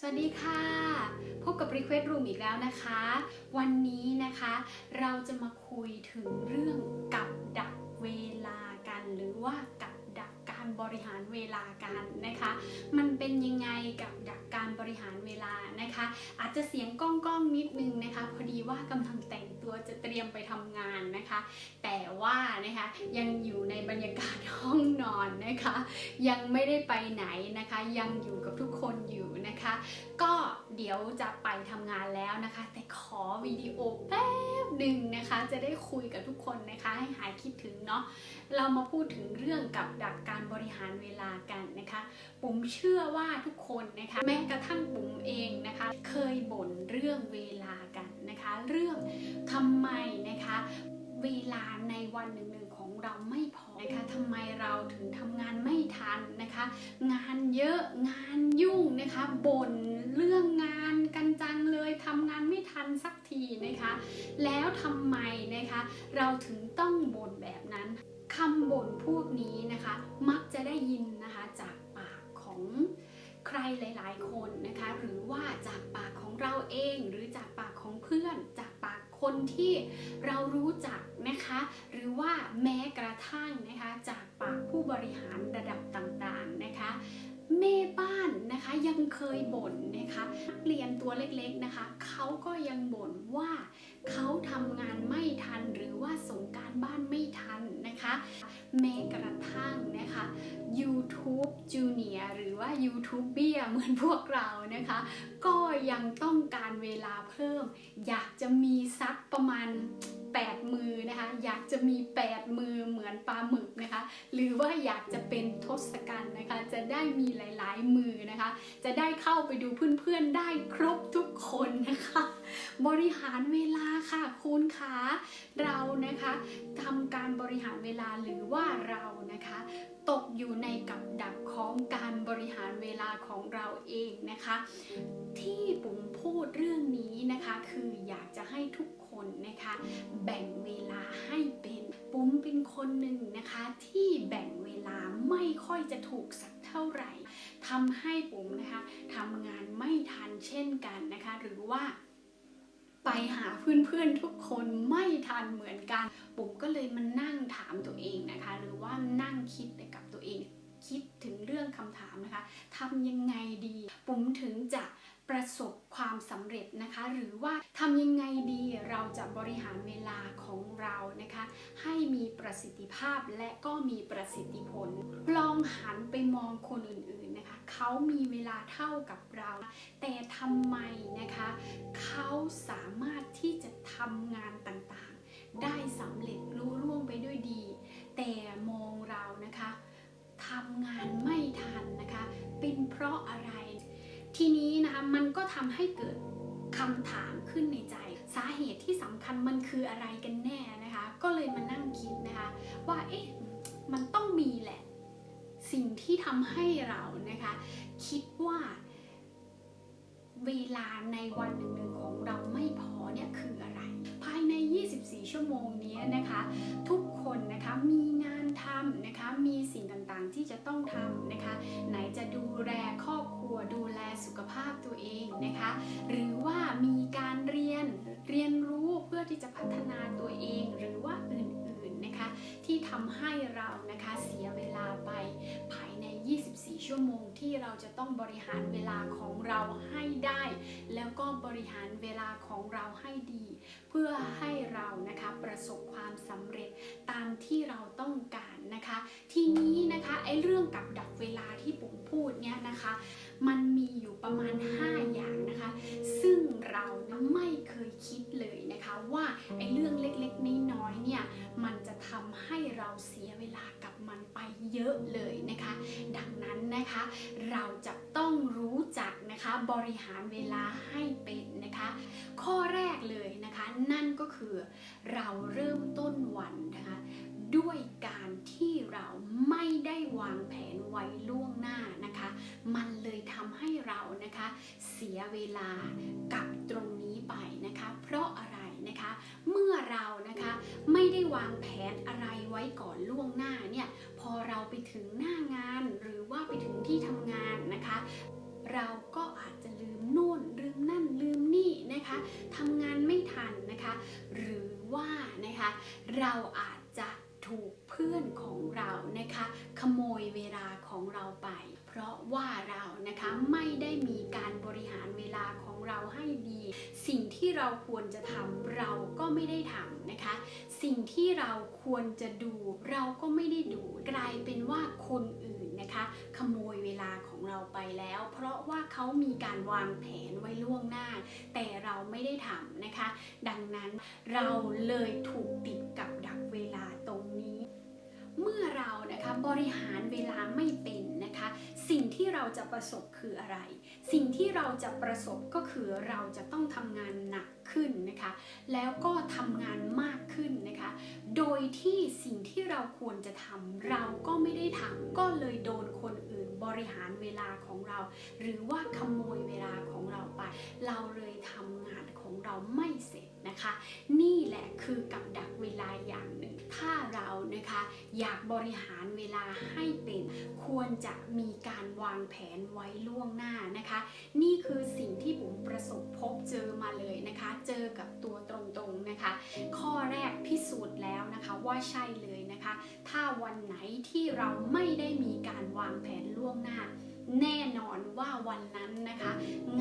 สวัสดีค่ะ พบกับ Request Room อีกแล้วนะคะ วันนี้นะคะ เราจะมาคุยถึงเรื่องกับดักเวลากัน หรือว่ากับดักการบริหารเวลากันนะคะ มันเป็นยังไงกับดักการบริหารเวลานะ คะ อาจจะเสียงก้องก้องนิดนึงนะคะ พอดีว่ากำลังแต่งตัวจะเตรียมไปทำงานนะคะ แต่ว่านะคะยังอยู่ในบรรยากาศห้องนอนนะคะ ยังไม่ได้ไปไหนนะคะ ยังอยู่กับทุกคนอยู่นะคะ ก็เดี๋ยวจะไปทำงานแล้วนะคะ แต่ขอวิดีโอแป๊บหนึ่งนะคะ จะได้คุยกับทุกคนนะคะให้หายคิดถึงเนาะเรามาพูดถึงเรื่องกับดักการบริหารเวลากันนะคะ ปุ๋มเชื่อว่าทุกคนนะคะ แม้กระทั่งปุ๋มเองนะคะเคยบ่นเรื่องเวลากันนะคะ เรื่องทำไมนะคะ เวลาในวันหนึ่งๆของเราไม่พอนะคะทำไมเราถึงทำงานไม่ทันนะคะ งานเยอะงานยุ่งนะคะบ่นเรื่องงานกันจังเลยทำงานไม่ทันสักทีนะคะ แล้วทำไมนะคะ เราถึงต้องบ่นแบบนั้นคำบ่นพวกนี้นะคะ มักจะได้ยินนะคะจากปากของ ใครหลาย ๆ คนนะคะ หรือว่าจากปากของเราเองหรือจากปากของเพื่อน จากปากคนที่เรารู้จักนะคะ หรือว่าแม้กระทั่งนะคะ จากปากผู้บริหารระ ยังเคยบ่นนะคะนักเรียนตัวเล็กๆนะคะเขาก็ยังบ่นว่าเขาทำงานไม่ทันหรือว่าส่งการบ้านไม่ทันนะคะแม้กระทั่งนะคะ YouTube Junior หรือว่า YouTube เบียเหมือนพวกเรานะคะ ก็ยังต้องการเวลาเพิ่ม อยากจะมีซักประมาณ 8 มือนะคะ อยากจะมี 8 มือเหมือนปลาหมึกนะคะ หรือว่าอยากจะเป็นทศกัณฐ์นะคะ จะได้มีหลายๆมือนะคะ จะได้เข้าไปดูเพื่อนๆได้ครบทุกคนนะคะ บริหารเวลาค่ะคุณคะเรานะคะทำการบริหารเวลาหรือว่าเรานะคะ ตกอยู่ในกับดัก การบริหารเวลาของเราเองนะคะ ที่ปุ๋มพูดเรื่องนี้นะคะ คืออยากจะให้ทุกคนนะคะ แบ่งเวลาให้เป็นปุ้มเป็นคนหนึ่งนะคะที่แบ่งเวลาไม่ค่อยจะถูกสักเท่าไหร่ทำให้ปุ๋มนะคะทำงานไม่ทันเช่นกันนะคะ หรือว่าไปหาเพื่อนๆทุกคนไม่ทันเหมือนกัน ปุ๋มก็เลยมานั่งถามตัวเองนะคะ หรือว่านั่งคิดกับตัวเอง คิดถึงเรื่องคำถามนะคะทำยังไงดีปุ๋มถึงจะประสบความสำเร็จนะคะ หรือว่าทำยังไงดีเราจะบริหารเวลาของเรานะคะ ให้มีประสิทธิภาพและก็มีประสิทธิผล ลองหันไปมองคนอื่นๆนะคะ เขามีเวลาเท่ากับเรา แต่ทำไมนะคะ เขาสามารถที่จะทำงานต่างๆ ได้สำเร็จรุ่ร่วงไปด้วยดี แต่มองเรานะคะ ทำงานไม่ทันนะคะ เป็นเพราะอะไร ทีนี้นะคะมันก็ทำให้เกิดคำถามขึ้นในใจ สาเหตุที่สำคัญมันคืออะไรกันแน่นะคะ ก็เลยมานั่งคิดนะคะ ว่าเอ๊ะมันต้องมีแหละ สิ่งที่ทำให้เรานะคะ คิดว่าเวลาในวันหนึ่งๆของเราไม่พอเนี่ยคืออะไรายใน 24 ชั่วโมงนี้นะคะ ทุกคนนะคะมีงานทำนะคะมีสิ่งต่างๆที่จะต้องทำนะคะ ไหนจะดูแลครอบครัวดูแลสุขภาพตัวเองนะคะ หรือว่ามีการเรียนเรียนรู้เพื่อที่จะพัฒนาตัวเองหรือว่าอื่นๆ นะคะ ที่ทำให้เรานะคะเสียเวลาไปภายใน 24 ชั่วโมงที่เราจะต้องบริหารเวลาของเราให้ได้ แล้วก็บริหารเวลาของเราให้ดี เพื่อให้เรานะคะประสบความสำเร็จตามที่เราต้องการนะคะ ทีนี้นะคะไอ้เรื่องกับดักเวลาที่ผมพูดเนี่ยนะคะ มันมีอยู่ประมาณ 5 อย่างนะคะ ซึ่งเราไม่ เคยคิดเลยนะคะว่าไอ้เรื่องเล็กๆน้อยๆเนี่ยมันจะทำให้เราเสียเวลากับมันไปเยอะเลยนะคะ ดังนั้นนะคะเราจะต้องรู้จักนะคะบริหารเวลาให้เป็นนะคะ ข้อแรกเลยนะคะ นั่นก็คือเราเริ่มต้นวันนะคะ ด้วยการที่เราไม่ได้วางแผนไว้ล่วงหน้านะคะ มันเลยทำให้เรานะคะ เสียเวลากับตรงนี้ไปนะคะ เพราะอะไรนะคะ เมื่อเรานะคะไม่ได้วางแผนอะไรไว้ก่อนล่วงหน้าเนี่ยพอเราไปถึงหน้างานหรือว่าไปถึงที่ทำงานนะคะ เราก็อาจจะลืมโน่นลืมนั่นลืมนี่นะคะทำงานไม่ทันนะคะ หรือว่านะคะ เราอาจจะ ถูกเพื่อนของเรานะคะ ขโมยเวลาของเราไป เพราะว่าเรานะคะไม่ได้มีการบริหารเวลาของเราให้ดี สิ่งที่เราควรจะทำเราก็ไม่ได้ทำนะคะ สิ่งที่เราควรจะดูเราก็ไม่ได้ดู กลายเป็นว่าคนอื่น คะ ขโมยเวลาของเราไปแล้ว เพราะว่าเขามีการวางแผนไว้ล่วงหน้า แต่เราไม่ได้ทำนะคะ ดังนั้นเราเลยถูกติดกับดักเวลาตรงนี้ เมื่อเรานะคะบริหารเวลาไม่เป็น สิ่งที่เราจะประสบคืออะไร สิ่งที่เราจะประสบก็คือเราจะต้องทำงานหนักขึ้นนะคะ แล้วก็ทำงานมากขึ้นนะคะ โดยที่สิ่งที่เราควรจะทำเราก็ไม่ได้ทำก็เลยโดนคนอื่นบริหารเวลาของเรา หรือว่าขโมยเวลาของเราไป เราเลยทำงาน ของเราไม่เสร็จนะคะ นี่แหละคือกับดักเวลาอย่างหนึ่ง ถ้าเรานะคะอยากบริหารเวลาให้เป็น ควรจะมีการวางแผนไว้ล่วงหน้านะคะ นี่คือสิ่งที่ผมประสบพบเจอมาเลยนะคะ เจอกับตัวตรงๆนะคะ ข้อแรกพิสูจน์แล้วนะคะว่าใช่เลยนะคะ ถ้าวันไหนที่เราไม่ได้มีการวางแผนล่วงหน้า แน่นอนว่าวันนั้นนะคะ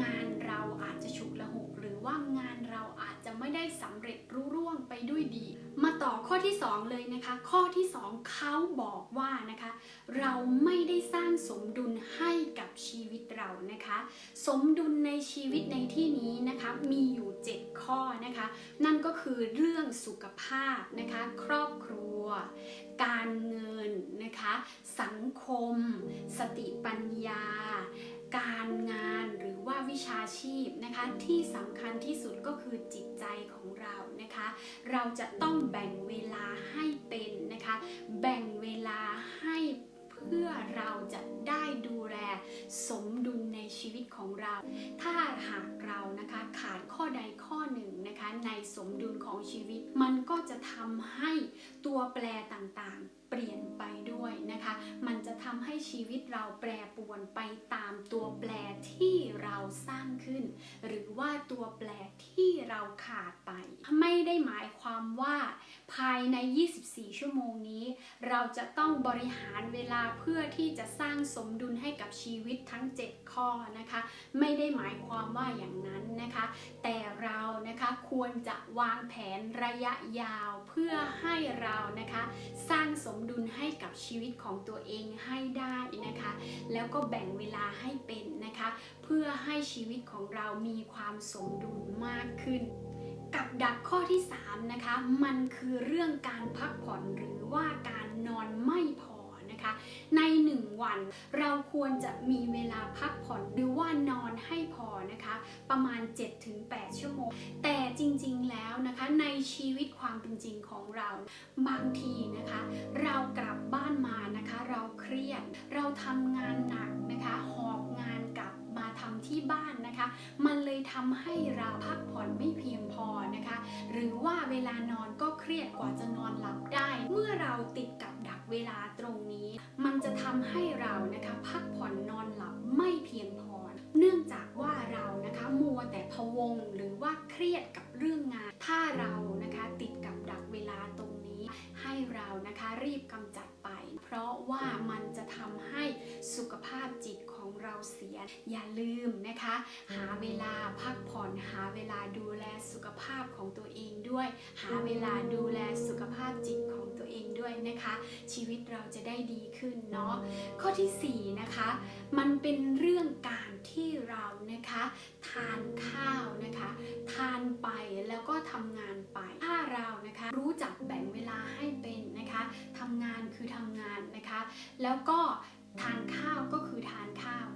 งานเราอาจจะฉุกละหุกหรือว่างานเราอาจจะไม่ได้สำเร็จรุ่ร่วงไปด้วยดี มาต่อข้อที่ 2 เลยนะคะ ข้อที่ 2เขาบอกว่านะคะ เราไม่ได้สร้างสมดุลให้กับชีวิตเรานะคะ สมดุลในชีวิตในที่นี้นะคะมีอยู่ 7 ข้อนะคะ นั่นก็คือเรื่องสุขภาพนะคะ ครอบครัว การเงินนะคะ สังคม สติปัญญาการงานหรือว่าวิชาชีพนะคะ ที่สำคัญที่สุดก็คือจิตใจของเรานะคะ เราจะต้องแบ่งเวลาให้เป็นนะคะ แบ่งเวลาให้เพื่อเราจะได้ดูแลสมดุลในชีวิตของเรา ถ้าหากเรานะคะขาดข้อใดข้อหนึ่งนะคะในสมดุลของชีวิต มันก็จะทำให้ตัวแปรต่างๆเปลี่ยนไปด้วยนะคะ มันจะทำให้ชีวิตเราแปรปวนไปตามตัวแปรที่เราสร้างขึ้น หรือว่าตัวแปรที่เราขาดไป ไม่ได้หมายความว่า ภายใน 24 ชั่วโมงนี้ เราจะต้องบริหารเวลาเพื่อที่จะสร้างสมดุลให้กับชีวิตทั้ง 7 ข้อนะคะ ไม่ได้หมายความว่าอย่างนั้นนะคะ แต่เรานะคะควรจะวางแผนระยะยาวเพื่อให้เรานะคะ สร้างสมมดุลให้กับชีวิตของตัวเองให้ได้นะคะ แล้วก็แบ่งเวลาให้เป็นนะคะ เพื่อให้ชีวิตของเรามีความสมดุลมากขึ้น กับดักข้อที่ 3 นะคะ มันคือเรื่องการพักผ่อนหรือว่าการนอนไม่พอ นะคะ ใน 1 วันเราควรจะมีเวลาพักผ่อนหรือว่านอนให้พอนะคะ ประมาณ 7-8 ชั่วโมง แต่จริงๆแล้วนะคะในชีวิตความเป็นจริงของเราบางทีนะคะ เรากลับบ้านมานะคะ เราเครียดเราทำงานหนักนะคะหอบงานกลับ มาทำที่บ้านนะคะ มันเลยทำให้เราพักผ่อนไม่เพียงพอนะคะ หรือว่าเวลานอนก็เครียดกว่าจะนอนหลับได้ เมื่อเราติดกับดักเวลาตรงนี้ มันจะทำให้เรานะคะ พักผ่อนนอนหลับไม่เพียงพอ เนื่องจากว่าเรานะคะมัวแต่พะวงหรือว่าเครียดกับเรื่องงาน ถ้าเรานะคะติดกับดักเวลาตรง ให้เรานะคะรีบกำจัดไป เพราะว่ามันจะทำให้สุขภาพจิตของเราเสีย อย่าลืมนะคะ หาเวลาพักผ่อนหาเวลาดูแลสุขภาพของตัวเองด้วย หาเวลาดูแลสุขภาพจิตของตัวเองด้วย คะ ชีวิตเราจะได้ดีขึ้นเนาะข้อที่4นะคะมันเป็นเรื่องการที่เรานะคะทานข้าวนะคะ ทานไปแล้วก็ทำงานไปถ้าเรานะคะรู้จักแบ่งเวลาให้เป็นนะคะทำงานคือทำงานนะคะ แล้วก็ทานข้าวก็คือทานข้าว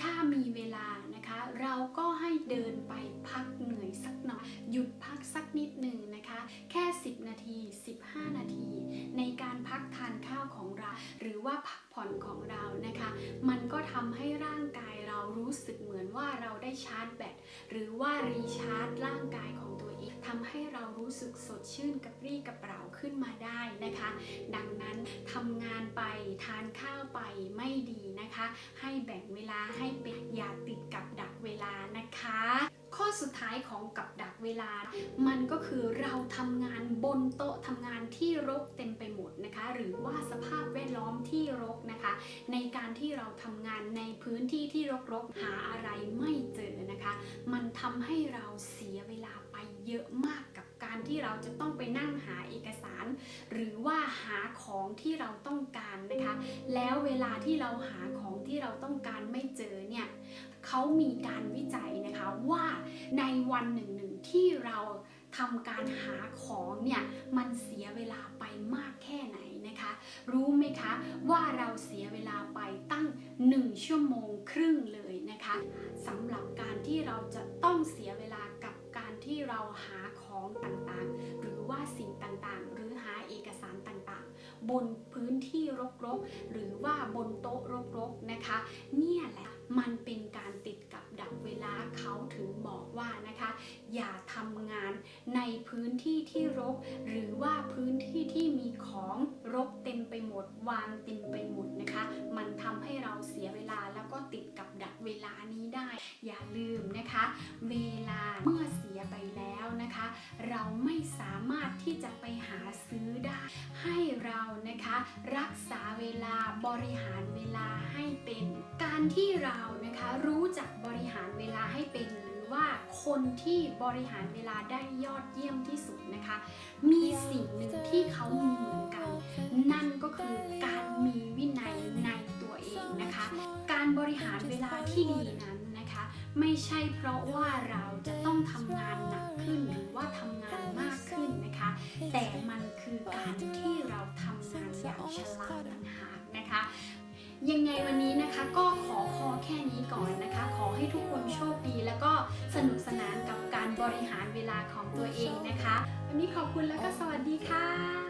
ถ้ามีเวลานะคะ เราก็ให้เดินไปพักเหนื่อยสักหน่อย หยุดพักสักนิดหนึ่งนะคะ แค่ 10 นาที 15 นาที ในการพักทานข้าวของเรา หรือว่าพักผ่อนของเรานะคะ มันก็ทำให้ร่างกายเรารู้สึกเหมือนว่าเราได้ชาร์จแบตหรือว่ารีชาร์จร่างกายของตัวเองทำให้เรารู้สึกสดชื่นกระปรี้กระเปร่าขึ้นมาได้นะคะ ดังนั้นทำงานไปทานข้าวไปไม่ดีนะคะ ให้แบ่งเวลาให้เป็นอย่าติดกับดักเวลานะคะ ข้อสุดท้ายของกับดักเวลา มันก็คือเราทำงานบนโต๊ะทำงานที่รกเต็มไปหมดนะคะ หรือว่าสภาพแวดล้อมที่รกนะคะ ในการที่เราทำงานในพื้นที่ที่รกๆหาอะไรไม่เจอนะคะ มันทำให้เราเสียเวลาไปเยอะมากกับ การที่เราจะต้องไปนั่งหาเอกสาร หรือว่าหาของที่เราต้องการนะคะ แล้วเวลาที่เราหาของที่เราต้องการไม่เจอเนี่ยเขามีการวิจัยนะคะว่าในวันหนึ่งหนึ่งที่เราทำการหาของเนี่ยมันเสียเวลาไปมากแค่ไหนนะคะ รู้ไหมคะว่าเราเสียเวลาไปตั้ง 1 ชั่วโมงครึ่งเลยนะคะสำหรับการที่เราจะต้องเสียเวลากับ ที่เราหาของต่างๆ หรือว่าสิ่งต่างๆ หรือหาเอกสารต่างๆ บนพื้นที่รกๆ หรือว่าบนโต๊ะรกๆนะคะ เนี่ยแหละมันเป็นการติดกับดักเวลาเขาถึงบอกว่านะคะ อย่าทำงาน ในพื้นที่ที่รก หรือว่าพื้นที่ที่มีของรกเต็มไปหมด วางเต็มไปหมดนะคะ มันทำให้เราเสียเวลาแล้วก็ติดกับดักเวลานี้ได้ อย่าลืมนะคะ เวลาเมื่อเสียไปแล้วนะคะ เราไม่สามารถที่จะไปหาซื้อได้ ให้เรานะคะรักษาเวลาบริหารเวลาให้เป็น การที่เรานะคะรู้จักบริหารเวลาให้เป็น ว่าคนที่บริหารเวลาได้ยอดเยี่ยมที่สุดนะคะ มีสิ่งหนึ่งที่เขามีเหมือนกัน นั่นก็คือการมีวินัยในตัวเองนะคะ การบริหารเวลาที่ดีนั้นนะคะ ไม่ใช่เพราะว่าเราจะต้องทำงานหนักขึ้นหรือว่าทำงานมากขึ้นนะคะ แต่มันคือการที่เราทำงานอย่างฉลาดต่างหากนะคะ ยังไงวันนี้นะคะก็ขอพอแค่นี้ก่อนนะคะ ขอให้ทุกคนโชคดี แล้วก็สนุกสนานกับการบริหารเวลาของตัวเองนะคะ วันนี้ขอบคุณแล้วก็สวัสดีค่ะ